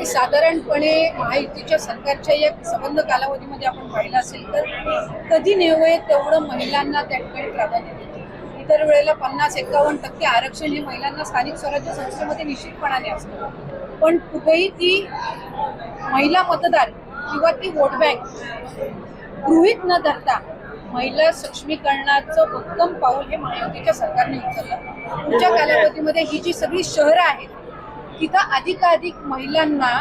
की साधारणपणे महायुतीच्या सरकारच्या या संबंध कालावधीमध्ये आपण पाहिलं असेल तर कधी नेवळे तेवढं महिलांना त्या ठिकाणी प्राधान्य देतो. इतर वेळेला पन्नास एकावन्न टक्के आरक्षण हे महिलांना स्थानिक स्वराज्य संस्थेमध्ये निश्चितपणाने असतं. पण कुठेही ती महिला मतदार किंवा ती वोट बँक गृहीत न धरता महिला सक्षमीकरणाचं उत्तम पाऊल हे महायुतीच्या सरकारने उचललं. पुढच्या कालावधीमध्ये ही जी सगळी शहरं आहेत तिथं अधिकाधिक महिलांना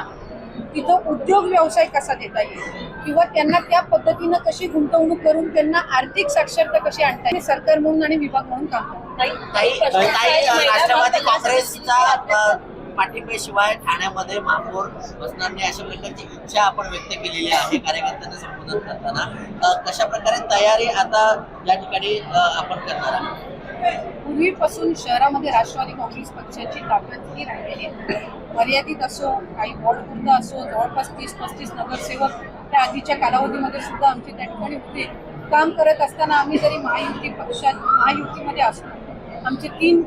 तिथं उद्योग व्यवसाय कसा देता येईल? किंवा त्यांना त्या पद्धतीनं कशी गुंतवणूक करून त्यांना आर्थिक साक्षरता कशी आणता येईल? सरकार म्हणून आणि विभाग म्हणून काम करतात. काही काही राष्ट्रवादी काँग्रेसचा अ, पाठिंब्याशिवाय ठाण्यामध्ये महापौर बसणार नाही अशा प्रकारची इच्छा आपण व्यक्त केलेली आहे कार्यकर्त्यांना संबोधन करताना. कशा प्रकारे तयारी आता या ठिकाणी आपण करणार आहोत? पूर्वीपासून शहरामध्ये राष्ट्रवादी काँग्रेस पक्षाची ताकद ही राहिलेली आहे. मर्यादित असो काही वॉर्डपुरता असो जवळपास तीस पस्तीस नगरसेवक त्या आधीच्या कालावधीमध्ये सुद्धा आमचे त्या ठिकाणी होते. काम करत असताना आम्ही जरी महायुती पक्षात महायुतीमध्ये असतो आमचे तीन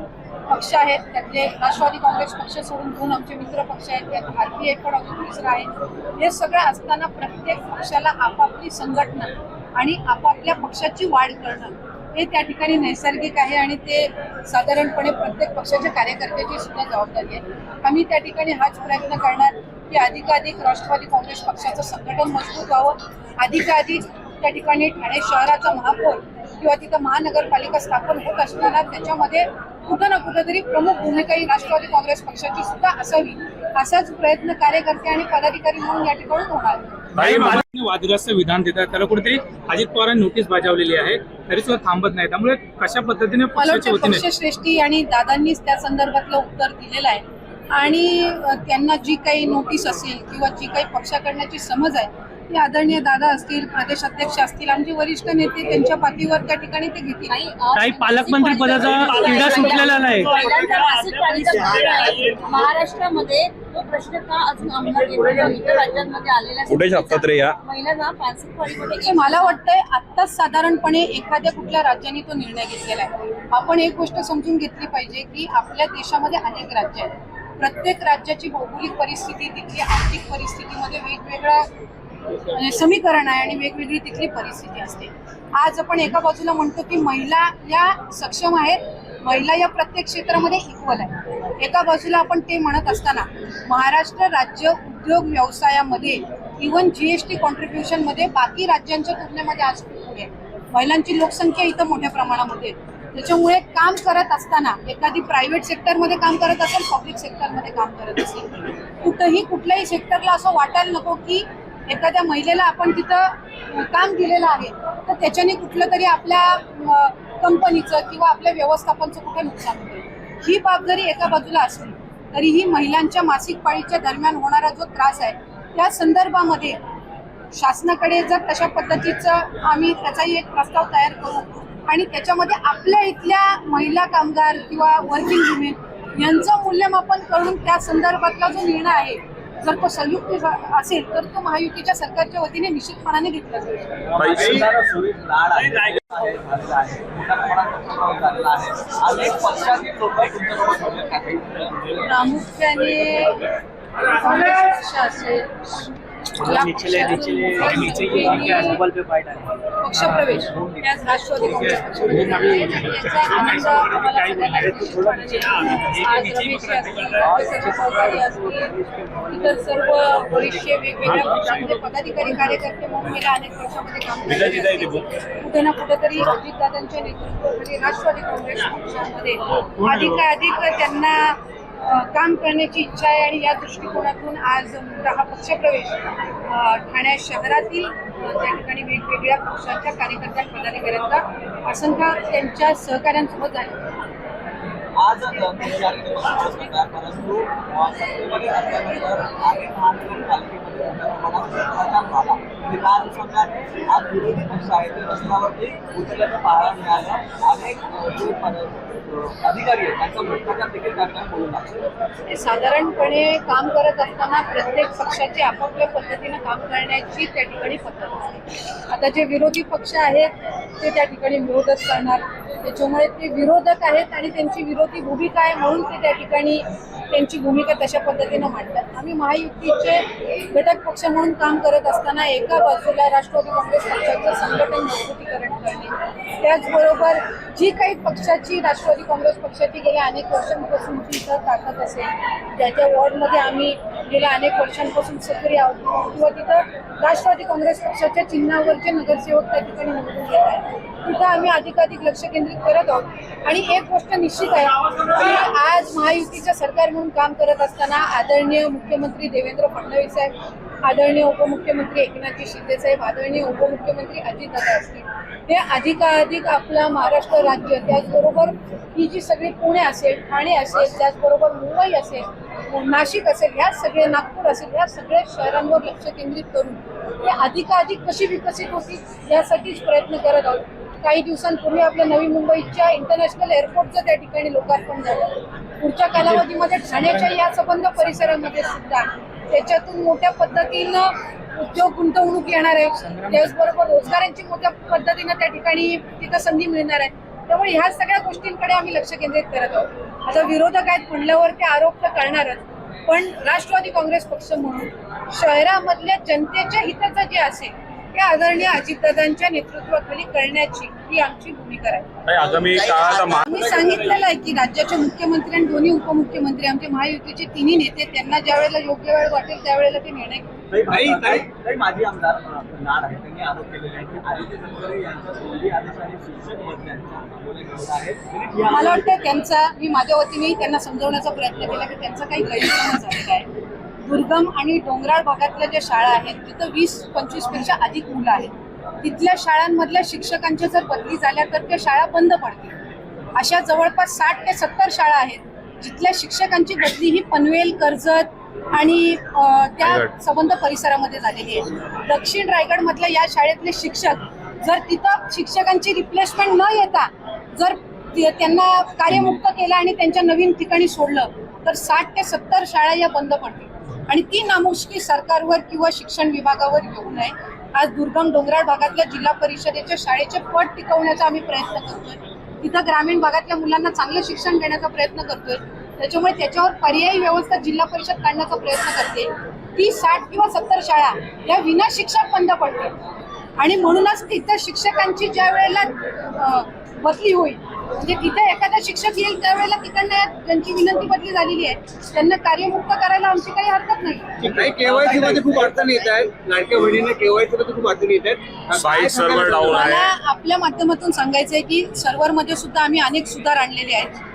पक्ष आहेत त्यातले राष्ट्रवादी काँग्रेस पक्ष सोडून दोन आमचे मित्र पक्ष आहेत त्यात भारतीय पण अजून दुसरा आहे. हे सगळं असताना प्रत्येक पक्षाला आपापली संघटना आणि आपापल्या पक्षाची वाढ करणं हे त्या ठिकाणी नैसर्गिक आहे आणि ते साधारणपणे प्रत्येक पक्षाच्या कार्यकर्त्याची सुद्धा जबाबदारी आहे. आम्ही त्या ठिकाणी हाच प्रयत्न करणार की अधिकाधिक राष्ट्रवादी काँग्रेस पक्षाचं संघटन मजबूत व्हावं. अधिकाधिक त्या ठिकाणी ठाणे शहराचा महापौर किंवा तिथं महानगरपालिका स्थापन होत असताना त्याच्यामध्ये कुठं ना कुठंतरी प्रमुख भूमिका ही राष्ट्रवादी काँग्रेस पक्षाची सुद्धा असावी. असाच प्रयत्न कार्यकर्ते आणि पदाधिकारी म्हणून या ठिकाणी होणार. काही वादग्रस्त विधान देतात. त्याला कुठेतरी अजित पवारांनी नोटीस बजावलेली आहे. तरी सुद्धा थांबत नाही. त्यामुळे कशा पद्धतीने पक्षश्रेष्ठी आणि दादांनीच त्या संदर्भातलं उत्तर दिलेलं आहे. आणि त्यांना जी काही नोटीस असेल किंवा जी काही पक्षाकडण्याची समज आहे ती आदरणीय दादा असतील प्रदेश अध्यक्ष असतील आमचे वरिष्ठ नेते त्यांच्या पाठीवर त्या ठिकाणी ते घेतील. काही पालकमंत्री पदाचा सुटलेला नाही. महाराष्ट्रामध्ये कुठे छापतात रे या? हे मला वाटतंय आत्ताच साधारणपणे एखाद्या कुठल्या राज्याने तो निर्णय घेतलेला आहे. आपण एक गोष्ट समजून घेतली पाहिजे की आपल्या देशामध्ये अनेक राज्य आहेत. प्रत्येक राज्याची भौगोलिक परिस्थिती तिथली आर्थिक परिस्थितीमध्ये वेगवेगळं म्हणजे समीकरण आहे आणि वेगवेगळी तिथली परिस्थिती असते. आज आपण एका बाजूला म्हणतो की महिला या सक्षम आहेत महिला या प्रत्येक क्षेत्रामध्ये इक्वल आहे एका बाजूला आपण ते म्हणत असताना महाराष्ट्र राज्य उद्योग व्यवसायामध्ये इवन जीएसटी टी मध्ये बाकी राज्यांच्या तुलनेमध्ये आज खूप पुढे आहे. महिलांची लोकसंख्या इथं मोठ्या प्रमाणामध्ये आहे. त्याच्यामुळे काम करत असताना एखादी प्रायव्हेट सेक्टरमध्ये काम करत असेल पब्लिक सेक्टरमध्ये काम करत असेल कुठंही कुठल्याही सेक्टरला असं वाटायला नको की एखाद्या महिलेला आपण तिथं काम दिलेलं आहे तर त्याच्याने कुठलं तरी आपल्या कंपनीचं किंवा आपल्या व्यवस्थापनचं कुठे नुकसान होईल? ही बाब जरी एका बाजूला असली तरीही महिलांच्या मासिक पाळीच्या दरम्यान होणारा जो त्रास आहे त्या संदर्भामध्ये शासनाकडे जर तशा पद्धतीचं आम्ही त्याचाही एक प्रस्ताव तयार करू आणि त्याच्यामध्ये आपल्या इथल्या महिला कामगार किंवा वर्किंग वुमेन यांचं मूल्यमापन करून त्या संदर्भातला जो निर्णय आहे जर तो संयुक्त असेल तर तो महायुतीच्या सरकारच्या वतीने निश्चितपणाने घेतला जाईल. प्रामुख्याने काँग्रेस पक्ष असेल पक्षप्रवेश. हे. आज राष्ट्रवादी चौधरी असतील इतर सर्व बरेचसे वेगवेगळ्या पक्षामध्ये पदाधिकारी कार्यकर्ते म्हणून गेल्या अनेक वर्षामध्ये काम असतील. कुठे ना कुठेतरी अजितदादांच्या नेतृत्वाखाली राष्ट्रवादी काँग्रेस पक्षामध्ये अधिकाधिक त्यांना काम करण्याची इच्छा आहे आणि या दृष्टिकोनातून आज मोठा हा पक्षप्रवेश ठाणे शहरातील त्या ठिकाणी वेगवेगळ्या पक्षाच्या कार्यकर्त्या पदाधिकाऱ्यांचा असंख्य त्यांच्या सहकाऱ्यांसोबत झाला. आज तुमच्याकडे आज विरोधी पक्ष आहे ते रस्त्यावरती पाहायला अनेक अधिकारी आहेत त्यांचा भ्रष्टाचार देखील बोलू साधारणपणे काम करत असताना प्रत्येक पक्षाची आपापल्या पद्धतीनं काम करण्याची त्या ठिकाणी पद्धत असते. आता जे विरोधी पक्ष आहेत ते त्या ठिकाणी विरोधच करणार. त्याच्यामुळे ते विरोधक आहेत आणि त्यांची विरोधी भूमिका आहे म्हणून ते त्या ठिकाणी त्यांची भूमिका तशा पद्धतीनं मांडतात. आम्ही महायुतीचे घटक पक्ष म्हणून काम करत असताना एका बाजूला राष्ट्रवादी काँग्रेस पक्षाचं संघटन मजबूतीकरण करणे त्याचबरोबर जी काही पक्षाची राष्ट्रवादी काँग्रेस पक्षाची गेल्या अनेक वर्षांपासूनची इथं ताकद असेल ज्याच्या वॉर्डमध्ये आम्ही गेल्या अनेक वर्षांपासून सक्रिय आहोत किंवा तिथं राष्ट्रवादी काँग्रेस पक्षाच्या चिन्हावरचे नगरसेवक त्या ठिकाणी निवडून येत आहेत. तिथं आम्ही अधिकाधिक लक्ष केंद्रित करत आहोत. आणि एक गोष्ट निश्चित आहे की आज महायुतीचं सरकार म्हणून काम करत असताना आदरणीय मुख्यमंत्री देवेंद्र फडणवीस साहेब आदरणीय उपमुख्यमंत्री एकनाथजी शिंदे साहेब आदरणीय उपमुख्यमंत्री अजितदादा असतील हे अधिकाधिक आपला महाराष्ट्र राज्य त्याचबरोबर ही जी सगळी पुणे असेल ठाणे असेल त्याचबरोबर मुंबई असेल नाशिक असेल ह्या सगळे नागपूर असेल ह्या सगळ्या शहरांवर लक्ष केंद्रित करून ते अधिकाधिक कशी विकसित होतील यासाठीच प्रयत्न करत आहोत. काही दिवसांपूर्वी आपल्या नवी मुंबईच्या इंटरनॅशनल एअरपोर्टचं त्या ठिकाणी लोकार्पण झालं. पुढच्या कालावधीमध्ये ठाण्याच्या या संबंध परिसरामध्ये सुद्धा त्याच्यातून मोठ्या पद्धतीनं उद्योग गुंतवणूक येणार आहे. त्याचबरोबर रोजगारांची मोठ्या पद्धतीनं त्या ठिकाणी तिथं संधी मिळणार आहे. त्यामुळे ह्या सगळ्या गोष्टींकडे आम्ही लक्ष केंद्रित करत आहोत. आता विरोधक आहेत म्हणल्यावर ते आरोप तर करणारच पण राष्ट्रवादी काँग्रेस पक्ष म्हणून शहरामधल्या जनतेच्या हिताचं जे असेल ते आदरणीय अजितदादांच्या नेतृत्वाखाली करण्याची ही आमची भूमिका आहे आम्ही सांगितलेलं आहे की राज्याचे मुख्यमंत्री आणि दोन्ही उपमुख्यमंत्री आमचे महायुतीचे तिन्ही नेते त्यांना ज्या वेळेला योग्य वेळ वाटेल त्यावेळेला ते निर्णय. काही माजी आमदार नाड आहे. त्यांनी आरोप केलेले आहे की आदित्य तटकरे यांच्या आदेशाने शिक्षक आहेत. मला वाटतं त्यांचा मी माझ्या वतीने त्यांना समजवण्याचा प्रयत्न केला की त्यांचा काही गैरसमज झालेला आहे. दुर्गम आणि डोंगराळ भागातल्या ज्या शाळा आहेत तिथं वीस पंचवीसपेक्षा अधिक मुलं आहेत. तिथल्या शाळांमधल्या शिक्षकांच्या जर बदली झाल्या तर त्या शाळा बंद पडतील. अशा जवळपास साठ ते सत्तर शाळा आहेत जिथल्या शिक्षकांची बदली ही पनवेल कर्जत आणि त्या संबंध परिसरामध्ये झालेली आहे. दक्षिण रायगडमधल्या या शाळेतले शिक्षक जर तिथं शिक्षकांची रिप्लेसमेंट न येता जर त्यांना कार्यमुक्त केलं आणि त्यांच्या नवीन ठिकाणी सोडलं तर साठ ते सत्तर शाळा या बंद पडतील. आणि ती नामुष्की सरकारवर किंवा शिक्षण विभागावर येऊ नये. आज दुर्गम डोंगराळ भागातल्या जिल्हा परिषदेच्या शाळेचे पट टिकवण्याचा आम्ही प्रयत्न करतोय. तिथं ग्रामीण भागातल्या मुलांना चांगलं शिक्षण देण्याचा प्रयत्न करतोय. त्याच्यामुळे त्याच्यावर पर्यायी व्यवस्था जिल्हा परिषद काढण्याचा प्रयत्न करते. ती साठ किंवा सत्तर शाळा या विना शिक्षक बंद पडतील. आणि म्हणूनच तिथं शिक्षकांची ज्या वेळेला बदली होईल म्हणजे तिथे एखादा शिक्षक येईल त्यावेळेला तिकडनं ज्यांची विनंती बदली झालेली आहे. त्यांना कार्यमुक्त करायला आमची काही हरकत नाही. केवायसी मध्ये खूप अडचणी येत आहेत. लाडक्या बहिणीने केवायसी मध्ये खूप अडचणी येत आहेत. सर्व्हर आपल्या माध्यमातून सांगायचं आहे की सर्व्हरमध्ये सुद्धा आम्ही अनेक सुधार आणलेले आहेत.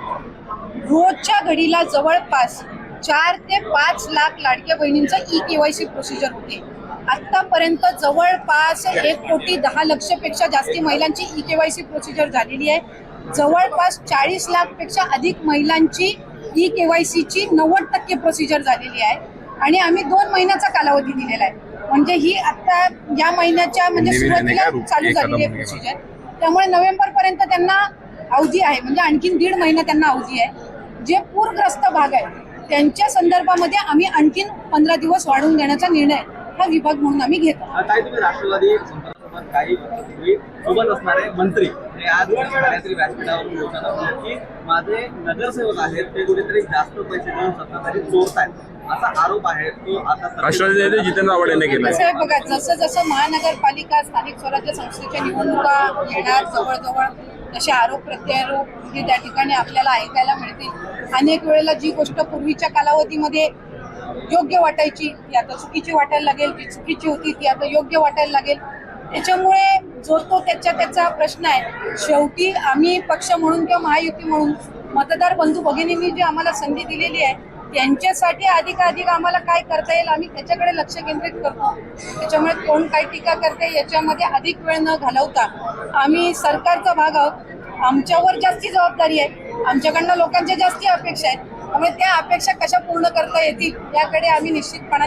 रोजच्या घडीला जवळपास चार ते पाच लाख लाडक्या बहिणींचा ई केवायसी प्रोसिजर होते. आतापर्यंत जवळपास एक कोटी दहा लक्षपेक्षा जास्ती महिलांची ई केवायसी प्रोसिजर झालेली आहे. जवळपास चाळीस लाखपेक्षा अधिक महिलांची ई केवायसीची नव्वद टक्के प्रोसिजर झालेली आहे. आणि आम्ही दोन महिन्याचा कालावधी दिलेला आहे. म्हणजे ही आता या महिन्याच्या म्हणजे सुरुवातीला का? चालू झालेली आहे. प्रोसिजर त्यामुळे नोव्हेंबर पर्यंत त्यांना अवधी आहे. म्हणजे आणखीन दीड महिना त्यांना अवधी आहे. जे पूरग्रस्त भाग आहे त्यांच्या संदर्भामध्ये आम्ही आणखीन पंधरा दिवस वाढवून देण्याचा निर्णय हा विभाग म्हणून आम्ही घेतो. तुम्ही राष्ट्रवादी संपर्कासोबत काही वर्षापूर्वी सोबत असणारे मंत्री आज बोलताना की माझे नगरसेवक आहेत ते कुठेतरी जास्त पैसे देऊन सत्ताधारी चोरत आहेत असा आरोप आहे तो आता राष्ट्रवादी नेते जितेंद्र आव्हाड यांनी कसं आहे बघा जसं जसं महानगरपालिका स्थानिक स्वराज्य संस्थेच्या निवडणुका येणार जवळजवळ तसे आरोप प्रत्यारोप हे त्या ठिकाणी आपल्याला ऐकायला मिळतील. अनेक वेळेला जी गोष्ट पूर्वीच्या कालावधीमध्ये योग्य वाटायची ती आता चुकीची वाटायला लागेल जी चुकीची होती ती आता योग्य वाटायला लागेल. त्याच्यामुळे जो तो त्याच्या त्याचा प्रश्न आहे शेवटी आम्ही पक्ष म्हणून किंवा महायुती म्हणून मतदार बंधू भगिनींनी जी आम्हाला संधी दिलेली आहे त्यांच्यासाठी अधिकाधिक आम्हाला काय करता येईल आम्ही त्याच्याकडे लक्ष केंद्रित करतो. त्याच्यामुळे कोण काय टीका करते याच्यामध्ये अधिक वेळ न घालवता आम्ही सरकारचा भाग आहोत. आमच्यावर जास्ती जबाबदारी आहे. आमच्याकडनं लोकांच्या जास्ती अपेक्षा आहेत. त्यामुळे त्या अपेक्षा कशा पूर्ण करता येतील याकडे आम्ही निश्चितपणाने